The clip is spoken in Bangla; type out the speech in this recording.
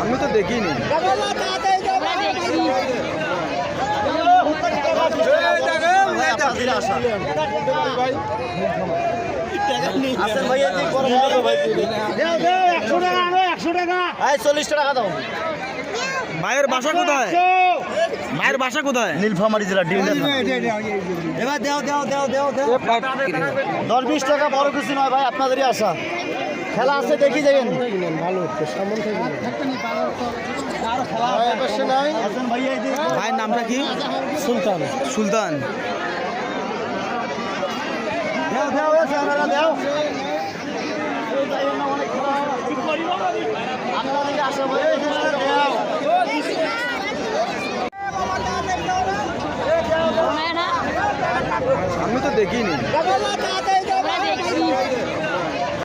আমি তো দেখিনি। চল্লিশ টাকা দাও। মায়ের বাসা কোথায়? মায়ের বাসা কোথায়? নীলফামারি জেলা ডিম এবার দেও দেও দেও দেও দেও। দশ বিশ টাকা বড় কিছু নয় ভাই আপনাদেরই আশা। খেলা আছে দেখি যাবেন। ভালো ভাইয়ের নামটা কি? সুলতান। সুলতান। আমি তো দেখিনি।